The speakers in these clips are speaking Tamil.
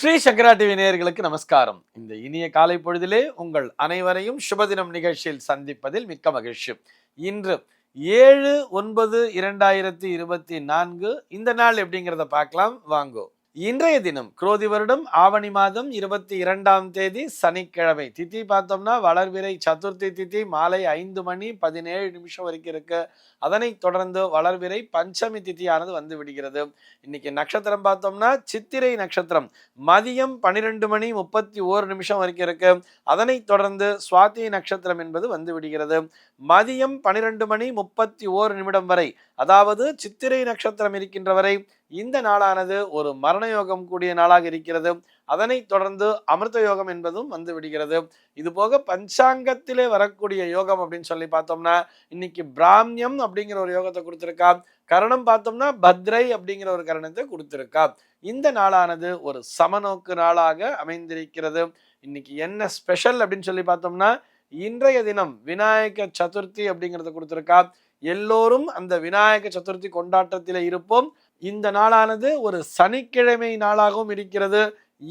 ஸ்ரீ சங்கரா டிவி நேயர்களுக்கு நமஸ்காரம். இந்த இனிய காலை பொழுதிலே உங்கள் அனைவரையும் சுபதினம் நிகழ்ச்சியில் சந்திப்பதில் மிக்க மகிழ்ச்சி. இன்று ஏழு ஒன்பது இரண்டாயிரத்தி இருபத்தி நான்கு. இந்த நாள் எப்படிங்கிறத பார்க்கலாம். வாங்கோ. இன்றைய தினம் குரோதி வருடம் ஆவணி மாதம் இருபத்தி இரண்டாம் தேதி சனிக்கிழமை. திதி பார்த்தோம்னா வளர்விரை சதுர்த்தி திதி மாலை ஐந்து மணி பதினேழு நிமிஷம் வரைக்கும் இருக்கு. அதனைத் தொடர்ந்து வளர்விரை பஞ்சமி திதியானது வந்து விடுகிறது. இன்னைக்கு நட்சத்திரம் பார்த்தோம்னா சித்திரை நட்சத்திரம். மதியம் பன்னிரெண்டு மணி முப்பத்தி ஓரு நிமிஷம் வரைக்கும் இருக்கு. அதனைத் தொடர்ந்து சுவாதி நட்சத்திரம் என்பது வந்து விடுகிறது. மதியம் பனிரெண்டு மணி முப்பத்தி ஓரு நிமிடம் வரை அதாவது சித்திரை நட்சத்திரம் இருக்கின்ற வரை இந்த நாளானது ஒரு மரண யோகம் கூடிய நாளாக இருக்கிறது. அதனைத் தொடர்ந்து அமிர்த யோகம் என்பதும் வந்து விடுகிறது. இது போக பஞ்சாங்கத்திலே வரக்கூடிய யோகம் அப்படின்னு சொல்லி பார்த்தோம்னா இன்னைக்கு பிராமியம் அப்படிங்கிற ஒரு யோகத்தை கொடுத்துருக்கா. கரணம் பார்த்தோம்னா பத்ரை அப்படிங்கிற ஒரு கரணத்தை கொடுத்துருக்கா. இந்த நாளானது ஒரு சமநோக்கு நாளாக அமைந்திருக்கிறது. இன்னைக்கு என்ன ஸ்பெஷல் அப்படின்னு சொல்லி பார்த்தோம்னா இன்றைய தினம் விநாயக சதுர்த்தி அப்படிங்கிறத கொடுத்துருக்கா. எல்லோரும் அந்த விநாயக சதுர்த்தி கொண்டாட்டத்தில் இருப்போம். இந்த நாளானது ஒரு சனிக்கிழமை நாளாகவும் இருக்கிறது.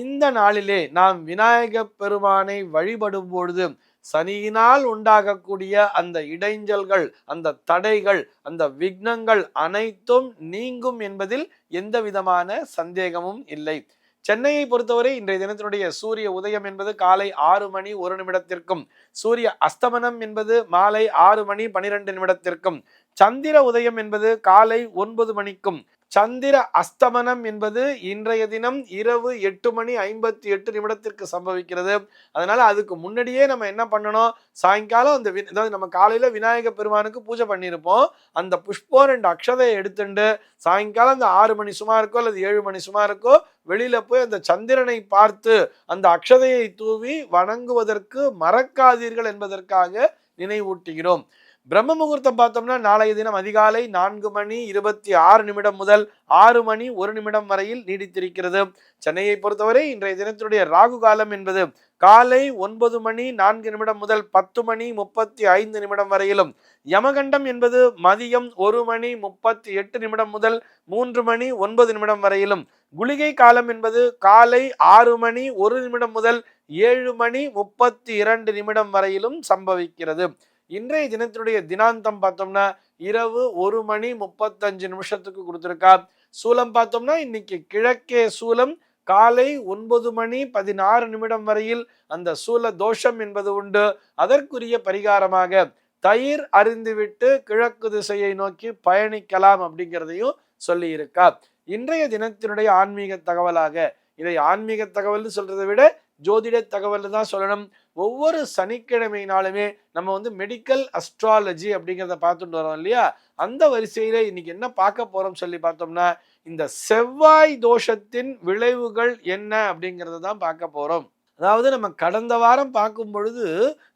இந்த நாளிலே நாம் விநாயக பெருமானை வழிபடும் பொழுது சனியினால் உண்டாகக்கூடிய அந்த இடைஞ்சல்கள் அந்த தடைகள் அந்த விக்னங்கள் அனைத்தும் நீங்கும் என்பதில் எந்த விதமான சந்தேகமும் இல்லை. சென்னையை பொறுத்தவரை இன்றைய தினத்தினுடைய சூரிய உதயம் என்பது காலை ஆறு மணி ஒரு நிமிடத்திற்கும் சூரிய அஸ்தமனம் என்பது மாலை ஆறு மணி பனிரெண்டு நிமிடத்திற்கும் சந்திர உதயம் என்பது காலை ஒன்பது மணிக்கும் சந்திர அஸ்தமனம் என்பது இன்றைய தினம் இரவு எட்டு மணி ஐம்பத்தி எட்டு நிமிடத்திற்கு சம்பவிக்கிறது. அதனால அதுக்கு முன்னாடியே நம்ம என்ன பண்ணணும்? சாயங்காலம் அந்த வி- அதாவது நம்ம காலையில விநாயக பெருமானுக்கு பூஜை பண்ணியிருப்போம். அந்த புஷ்பம் ரெண்டு அக்ஷதையை எடுத்துண்டு சாயங்காலம் அந்த ஆறு மணி சுமாருக்கோ அல்லது ஏழு மணி சுமாருக்கோ வெளியில போய் அந்த சந்திரனை பார்த்து அந்த அக்ஷதையை தூவி வணங்குவதற்கு மறக்காதீர்கள் என்பதற்காக நினைவூட்டுகிறோம். பிரம்ம முகூர்த்தம் பார்த்தோம்னா நாளைய தினம் அதிகாலை நான்கு மணி இருபத்தி ஆறு நிமிடம் முதல் ஆறு மணி ஒரு நிமிடம் வரையில் நீடித்திருக்கிறது. சென்னையை பொறுத்தவரை இன்றைய தினத்தினுடைய ராகு காலம் என்பது காலை ஒன்பது மணி நான்கு நிமிடம் முதல் பத்து மணி முப்பத்தி ஐந்து நிமிடம் வரையிலும். யமகண்டம் என்பது மதியம் ஒரு மணி முப்பத்தி எட்டு நிமிடம் முதல் மூன்று மணி ஒன்பது நிமிடம் வரையிலும். குளிகை காலம் என்பது காலை ஆறு மணி ஒரு நிமிடம் முதல் ஏழு மணி முப்பத்தி இரண்டு நிமிடம் வரையிலும் சம்பவிக்கிறது. இன்றைய தினத்தினுடைய தினாந்தம் பார்த்தோம்னா இரவு ஒரு மணி முப்பத்தஞ்சு நிமிஷத்துக்கு கொடுத்துருக்கா. சூலம் பார்த்தோம்னா இன்னைக்கு கிழக்கே சூலம் காலை ஒன்பது மணி பதினாறு நிமிடம் வரையில் அந்த சூல தோஷம் என்பது உண்டு. அதற்குரிய பரிகாரமாக தயிர் அறிந்துவிட்டு கிழக்கு திசையை நோக்கி பயணிக்கலாம் அப்படிங்கிறதையும் சொல்லியிருக்கா. இன்றைய தினத்தினுடைய ஆன்மீக தகவலாக இதை ஆன்மீக தகவல்னு சொல்றதை விட ஜோதிட தகவல் தான் சொல்லணும். ஒவ்வொரு சனிக்கிழமைனாலுமே நம்ம வந்து மெடிக்கல் அஸ்ட்ராலஜி அப்படிங்கிறத பார்த்துட்டு வரோம் இல்லையா? அந்த வரிசையில் இன்னைக்கு என்ன பார்க்க போகிறோம் சொல்லி பார்த்தோம்னா இந்த செவ்வாய் தோஷத்தின் விளைவுகள் என்ன அப்படிங்கிறத தான் பார்க்க போகிறோம் அதாவது நம்ம கடந்த வாரம் பார்க்கும் பொழுது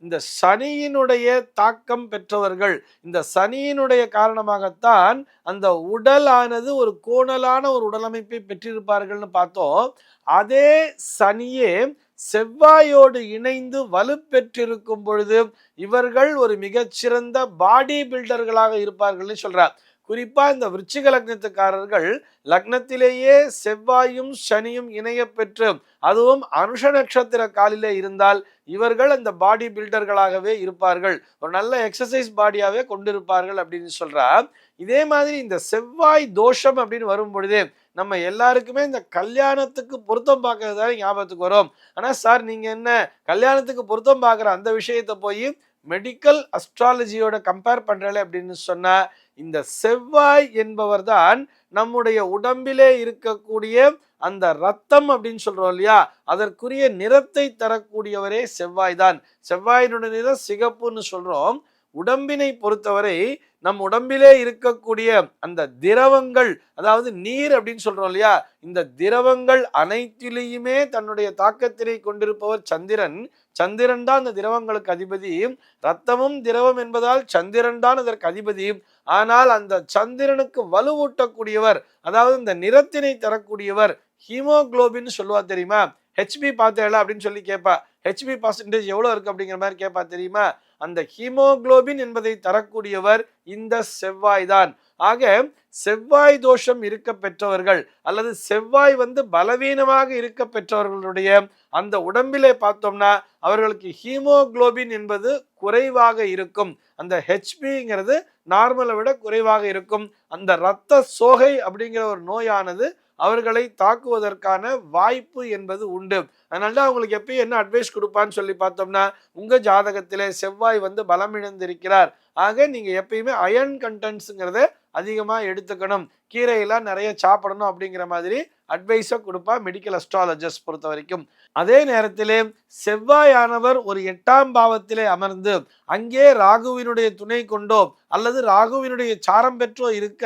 இந்த சனியினுடைய தாக்கம் பெற்றவர்கள் இந்த சனியினுடைய காரணமாகத்தான் அந்த உடலானது ஒரு கோணலான ஒரு உடலமைப்பை பெற்றிருப்பார்கள்னு பார்த்தோம். அதே சனியே செவ்வாயோடு இணைந்து வலுப்பெற்றிருக்கும் பொழுது இவர்கள் ஒரு மிகச்சிறந்த பாடி பில்டர்களாக இருப்பார்கள்னு சொல்றார். குறிப்பா இந்த விருச்சிக லக்னத்துக்காரர்கள் லக்னத்திலேயே செவ்வாயும் சனியும் இணைய பெற்று அதுவும் அனுஷ நட்சத்திர காலிலே இருந்தால் இவர்கள் அந்த பாடி பில்டர்களாகவே இருப்பார்கள். ஒரு நல்ல எக்ஸசைஸ் பாடியாவே கொண்டிருப்பார்கள் அப்படின்னு சொல்றா. இதே மாதிரி இந்த செவ்வாய் தோஷம் அப்படின்னு வரும் பொழுதே நம்ம எல்லாருக்குமே இந்த கல்யாணத்துக்கு பொருத்தம் பார்க்கறது தானே ஞாபகத்துக்கு வரும். ஆனால் சார் நீங்கள் என்ன கல்யாணத்துக்கு பொருத்தம் பார்க்குற அந்த விஷயத்தை போய் மெடிக்கல் அஸ்ட்ராலஜியோட கம்பேர் பண்ணுறல அப்படின்னு சொன்னால் இந்த செவ்வாய் என்பவர் தான் நம்முடைய உடம்பிலே இருக்கக்கூடிய அந்த ரத்தம் அப்படின்னு சொல்கிறோம் இல்லையா? அதற்குரிய நிறத்தை தரக்கூடியவரே செவ்வாய் தான் செவ்வாயினுடைய நிறம் சிகப்புன்னு சொல்கிறோம் உடம்பினை பொறுத்தவரை நம் உடம்பிலே இருக்கக்கூடிய அந்த திரவங்கள் அதாவது நீர் அப்படின்னு சொல்றோம் இல்லையா? இந்த திரவங்கள் அனைத்திலேயுமே தன்னுடைய தாக்கத்தினை கொண்டிருப்பவர் சந்திரன். சந்திரன் தான் அந்த திரவங்களுக்கு அதிபதி. ரத்தமும் திரவம் என்பதால் சந்திரன் தான் அதற்கு அதிபதி. ஆனால் அந்த சந்திரனுக்கு வலுவூட்டக்கூடியவர் அதாவது இந்த நிறத்தினை தரக்கூடியவர் ஹீமோகுளோபின் சொல்லுவா தெரியுமா? ஹெச்பி பார்த்தேல அப்படின்னு சொல்லி கேட்பா. ஹெச்பி பர்சன்டேஜ் எவ்வளோ இருக்குது அப்படிங்கிற மாதிரி கேட்பா தெரியுமா? அந்த ஹீமோகுளோபின் என்பதை தரக்கூடியவர் இந்த செவ்வாய் தான் ஆக செவ்வாய் தோஷம் இருக்க பெற்றவர்கள் அல்லது செவ்வாய் வந்து பலவீனமாக இருக்க பெற்றவர்களுடைய அந்த உடம்பிலே பார்த்தோம்னா அவர்களுக்கு ஹீமோகுளோபின் என்பது குறைவாக இருக்கும். அந்த ஹெச்பிங்கிறது நார்மலை விட குறைவாக இருக்கும். அந்த இரத்த சோகை அப்படிங்கிற ஒரு நோயானது அவர்களை தாக்குவதற்கான வாய்ப்பு என்பது உண்டு. அதனால தான் அவங்களுக்கு எப்பயும் என்ன அட்வைஸ் கொடுப்பான்னு சொல்லி பார்த்தோம்னா உங்கள் ஜாதகத்திலே செவ்வாய் வந்து பலம் இழந்திருக்கிறார் ஆக நீங்கள் எப்பயுமே அயன் கண்டென்ட்ஸுங்கிறத அதிகமாக எடுத்துக்கணும். கீரையெல்லாம் நிறைய சாப்பிடணும் அப்படிங்கிற மாதிரி அட்வைஸை கொடுப்பா மெடிக்கல் அஸ்ட்ராலஜர்ஸ் பொறுத்த வரைக்கும். அதே நேரத்திலே செவ்வாயானவர் ஒரு எட்டாம் பாவத்திலே அமர்ந்து அங்கே ராகுவினுடைய துணை கொண்டோ அல்லது ராகுவினுடைய சாரம் பெற்றோ இருக்க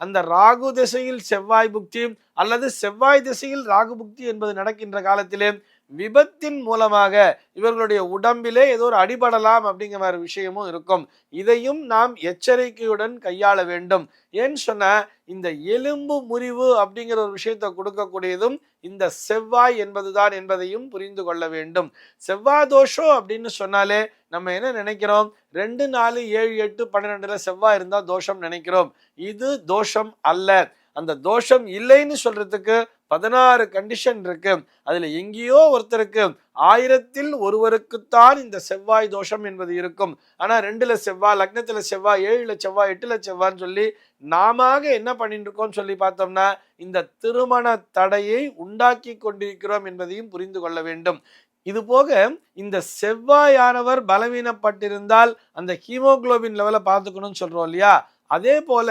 அந்த ராகு திசையில் செவ்வாய் புக்தி அல்லது செவ்வாய் திசையில் ராகு புக்தி என்பது நடக்கின்ற காலத்திலே விபத்தின் மூலமாக இவர்களுடைய உடம்பிலே ஏதோ ஒரு அடிபடலாம் அப்படிங்கிற மாதிரி விஷயமும் இருக்கும். இதையும் நாம் எச்சரிக்கையுடன் கையாள வேண்டும். ஏன்னு சொன்ன இந்த எலும்பு முறிவு அப்படிங்கிற ஒரு விஷயத்தை கொடுக்கக்கூடியதும் இந்த செவ்வாய் என்பதுதான் என்பதையும் புரிந்து கொள்ள வேண்டும். செவ்வாய் தோஷம் அப்படின்னு சொன்னாலே நம்ம என்ன நினைக்கிறோம்? ரெண்டு நாலு ஏழு எட்டு பன்னிரெண்டுல செவ்வாய் இருந்தால் தோஷம் நினைக்கிறோம். இது தோஷம் அல்ல. அந்த தோஷம் இல்லைன்னு சொல்றதுக்கு பதினாறு கண்டிஷன் இருக்கு. அதுல எங்கேயோ ஒருத்தருக்கு ஆயிரத்தில் ஒருவருக்குத்தான் இந்த செவ்வாய் தோஷம் என்பது இருக்கும். ஆனா ரெண்டுல செவ்வாய் லக்னத்துல செவ்வாய் ஏழுல செவ்வாய் எட்டுல செவ்வான்னு சொல்லி நாம என்ன பண்ணிட்டு இருக்கோம்னு சொல்லி பார்த்தோம்னா இந்த திருமண தடையை உண்டாக்கி கொண்டிருக்கிறோம் என்பதையும் புரிந்து கொள்ள வேண்டும். இது போக இந்த செவ்வாயானவர் பலவீனப்பட்டிருந்தால் அந்த ஹீமோகுளோபின் லெவலை பார்த்துக்கணும்னு சொல்றோம் இல்லையா? அதே போல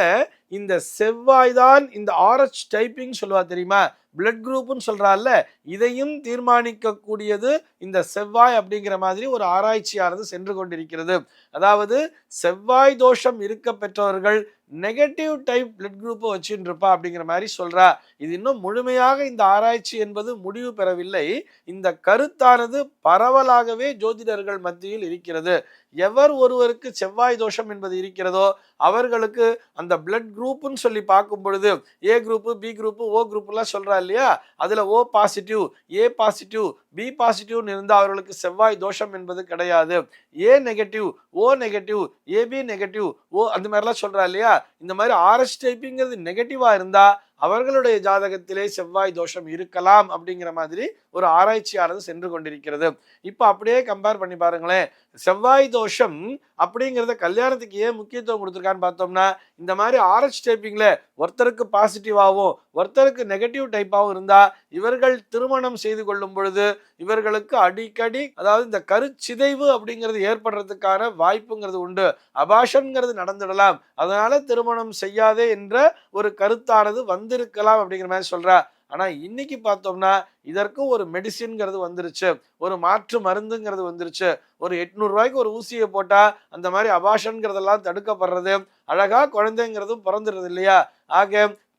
இந்த செவ்வாய் தான் இந்த ஆர்எச் டைப்பிங் சொல்லுவா தெரியுமா? பிளட் குரூப்னு சொல்கிறாள்ல இதையும் தீர்மானிக்கக்கூடியது இந்த செவ்வாய் அப்படிங்கிற மாதிரி ஒரு ஆராய்ச்சியானது சென்று கொண்டிருக்கிறது. அதாவது செவ்வாய் தோஷம் இருக்க பெற்றவர்கள் நெகட்டிவ் டைப் பிளட் குரூப்பை வச்சுட்டு இருப்பா அப்படிங்கிற மாதிரி சொல்கிறா இது இன்னும் முழுமையாக இந்த ஆராய்ச்சி என்பது முடிவு பெறவில்லை. இந்த கருத்தானது பரவலாகவே ஜோதிடர்கள் மத்தியில் இருக்கிறது. எவர் ஒருவருக்கு செவ்வாய் தோஷம் என்பது இருக்கிறதோ அவர்களுக்கு அந்த பிளட் குரூப்னு சொல்லி பார்க்கும் பொழுது A group B group O குரூப்லாம் சொல்கிறா இல்லையா? அதில் O positive A positive B பாசிட்டிவ்னு இருந்தால் அவர்களுக்கு செவ்வாய் தோஷம் என்பது கிடையாது. A negative O negative AB negative O அந்த மாதிரிலாம் சொல்கிறா இல்லையா? இந்த மாதிரி ஆர்எஸ் டைப்பிங்கிறது நெகட்டிவாக இருந்தால் அவர்களுடைய ஜாதகத்திலே செவ்வாய் தோஷம் இருக்கலாம் அப்படிங்கிற மாதிரி ஒரு ஆராய்ச்சியானது சென்று கொண்டிருக்கிறது. இப்போ அப்படியே கம்பேர் பண்ணி பாருங்களேன். செவ்வாய் தோஷம் அப்படிங்கிறத கல்யாணத்துக்கு ஏன் முக்கியத்துவம் கொடுத்துருக்கான்னு பார்த்தோம்னா இந்த மாதிரி ஆர்எச் டைப்பிங்கில் ஒருத்தருக்கு பாசிட்டிவாகவும் ஒருத்தருக்கு நெகட்டிவ் டைப்பாகவும் இருந்தா இவர்கள் திருமணம் செய்து கொள்ளும் பொழுது இவர்களுக்கு அடிக்கடி அதாவது இந்த கருச்சிதைவு அப்படிங்கிறது ஏற்படுறதுக்கான வாய்ப்புங்கிறது உண்டு. அபாஷன்கிறது நடந்துடலாம். அதனால திருமணம் செய்யாதே என்ற ஒரு கருத்தானது வந்திருக்கலாம் அப்படிங்கிற மாதிரி சொல்றா. ஆனால் இன்னைக்கு பார்த்தோம்னா இதற்கும் ஒரு மெடிசின்ங்கிறது வந்துருச்சு. ஒரு மாற்று மருந்துங்கிறது வந்துருச்சு. ஒரு எட்நூறுரூவாய்க்கு ஒரு ஊசியை போட்டால் அந்த மாதிரி அபாஷன்கிறதெல்லாம் தடுக்கப்படுறது அழகாக குழந்தைங்கிறதும் பிறந்துடுறது இல்லையா? ஆக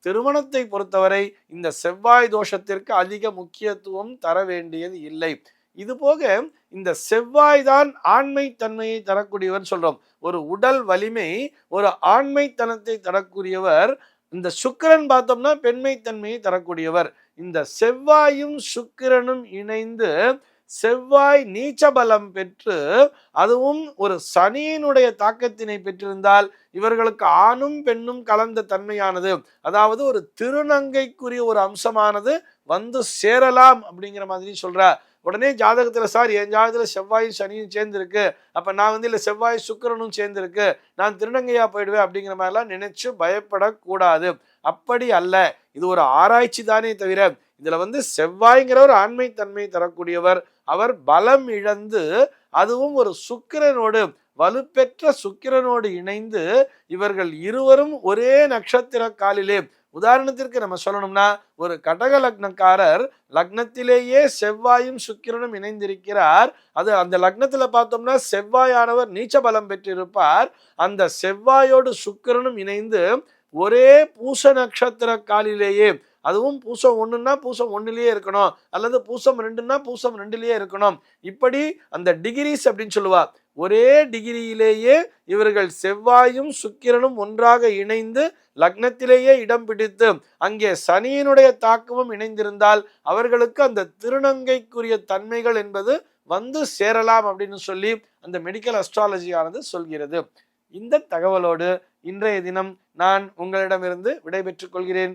திருமணத்தை பொறுத்தவரை இந்த செவ்வாய் தோஷத்திற்கு அதிக முக்கியத்துவம் தர வேண்டியது இல்லை. இது போக இந்த செவ்வாய் தான் ஆண்மை தன்மையை தரக்கூடியவர் சொல்றோம். ஒரு உடல் வலிமை ஒரு ஆண்மைத்தனத்தை தரக்கூடியவர் இந்த சுக்கிரன் பார்த்தோம்னா பெண்மைத்தன்மையை தரக்கூடியவர். இந்த செவ்வாயும் சுக்கிரனும் இணைந்து செவ்வாய் நீச்சபலம் பெற்று அதுவும் ஒரு சனியினுடைய தாக்கத்தினை பெற்றிருந்தால் இவர்களுக்கு ஆணும் பெண்ணும் கலந்த தன்மையானது. அதாவது ஒரு திருநங்கைக்குரிய ஒரு அம்சமானது வந்து சேரலாம் அப்படிங்கிற மாதிரி சொல்றார். உடனே ஜாதகத்துல சார் என் ஜாதகத்துல செவ்வாயும் சனியும் சேர்ந்துருக்கு. அப்ப நான் வந்து இல்ல செவ்வாய் சுக்கிரனும் சேர்ந்துருக்கு. நான் திருநங்கையா போயிடுவேன் அப்படிங்கிற மாதிரிலாம் நினைச்சு பயப்படக்கூடாது. அப்படி அல்ல. இது ஒரு ஆராய்ச்சி தானே தவிர இதுல வந்து செவ்வாய்ங்கிற ஒரு ஆண்மை தன்மை தரக்கூடியவர் அவர் பலம் இழந்து அதுவும் ஒரு சுக்கிரனோடு வலுப்பெற்ற சுக்கிரனோடு இணைந்து இவர்கள் இருவரும் ஒரே நட்சத்திர காலிலே. உதாரணத்திற்கு நம்ம சொல்லணும்னா ஒரு கடக லக்னக்காரர் லக்னத்திலேயே செவ்வாயும் சுக்கிரனும் இணைந்திருக்கிறார். அது அந்த லக்னத்துல பார்த்தோம்னா செவ்வாயானவர் நீச்ச பலம் பெற்றிருப்பார். அந்த செவ்வாயோடு சுக்கிரனும் இணைந்து ஒரே பூச நட்சத்திர காலிலேயே அதுவும் பூசம் ஒன்றுன்னா பூசம் ஒன்றுலேயே இருக்கணும். அல்லது பூசம் ரெண்டுன்னா பூசம் ரெண்டுலேயே இருக்கணும். இப்படி அந்த டிகிரிஸ் அப்படின்னு சொல்லுவா. ஒரே டிகிரியிலேயே இவர்கள் செவ்வாயும் சுக்கிரனும் ஒன்றாக இணைந்து லக்னத்திலேயே இடம் பிடித்து அங்கே சனியினுடைய தாக்கமும் இணைந்திருந்தால் அவர்களுக்கு அந்த திருநங்கைக்குரிய தன்மைகள் என்பது வந்து சேரலாம் அப்படின்னு சொல்லி அந்த மெடிக்கல் அஸ்ட்ராலஜியானது சொல்கிறது. இந்த தகவலோடு இன்றைய தினம் நான் உங்களிடமிருந்து விடைபெற்றுக் கொள்கிறேன்.